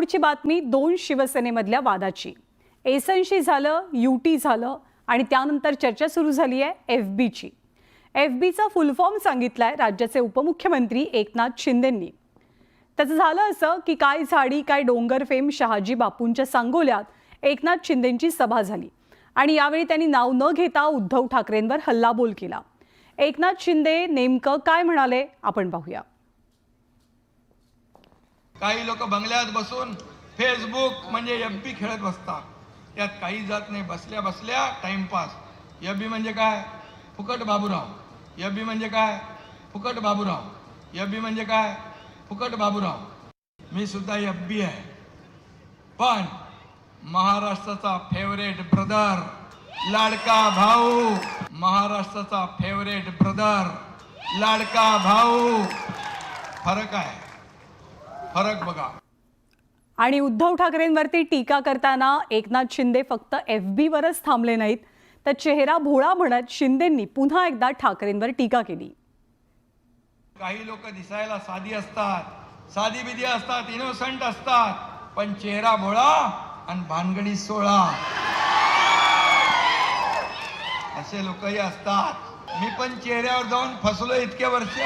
पुढची बातमी दोन शिवसेनेमधल्या वादाची. एसनशी झालं युटी झालं आणि त्यानंतर चर्चा सुरू झाली आहे एफ बीची एफ बीचा फुल फॉर्म सांगितलाय राज्याचे उपमुख्यमंत्री एकनाथ शिंदेंनी. त्याचं झालं असं की काय झाडी काय डोंगर फेम शहाजी बापूंच्या सांगोल्यात एकनाथ शिंदेंची सभा झाली. आणि यावेळी त्यांनी नाव न घेता उद्धव ठाकरेंवर हल्लाबोल केला. एकनाथ शिंदे नेमकं काय म्हणाले आपण पाहूया. काही लोक बंगल्यात बसून फेसबुक म्हणजे एफ बी खेळत बसतात. त्यात काही जात नाही. बसल्या बसल्या टाइमपास एफ बी म्हणजे काय? फुकट बाबूराव. एफ बी म्हणजे काय? फुकट बाबूराव. एफ बी म्हणजे काय? फुकट बाबूराव. मी सुद्धा एफ बी आहे. पण महाराष्ट्राचा फेवरेट ब्रदर लाडका भाऊ. महाराष्ट्राचा फेवरेट ब्रदर लाडका भाऊ. फरक आहे. फरक बघा. आणि उद्धव ठाकरेंवरती टीका करताना एकनाथ शिंदे फक्त एफ बीवरच थांबले नाहीत. तर चेहरा भोळा म्हणत शिंदेंनी पुन्हा एकदा ठाकरेंवर टीका केली. काही लोक दिसायला साधी असतात साधी बिधी असतात इनोसंट असतात पण चेहरा भोळा आणि भानगडी सोळा. असे लोकही असतात. मी पण चेहऱ्यावर जाऊन फसलो इतके वर्ष.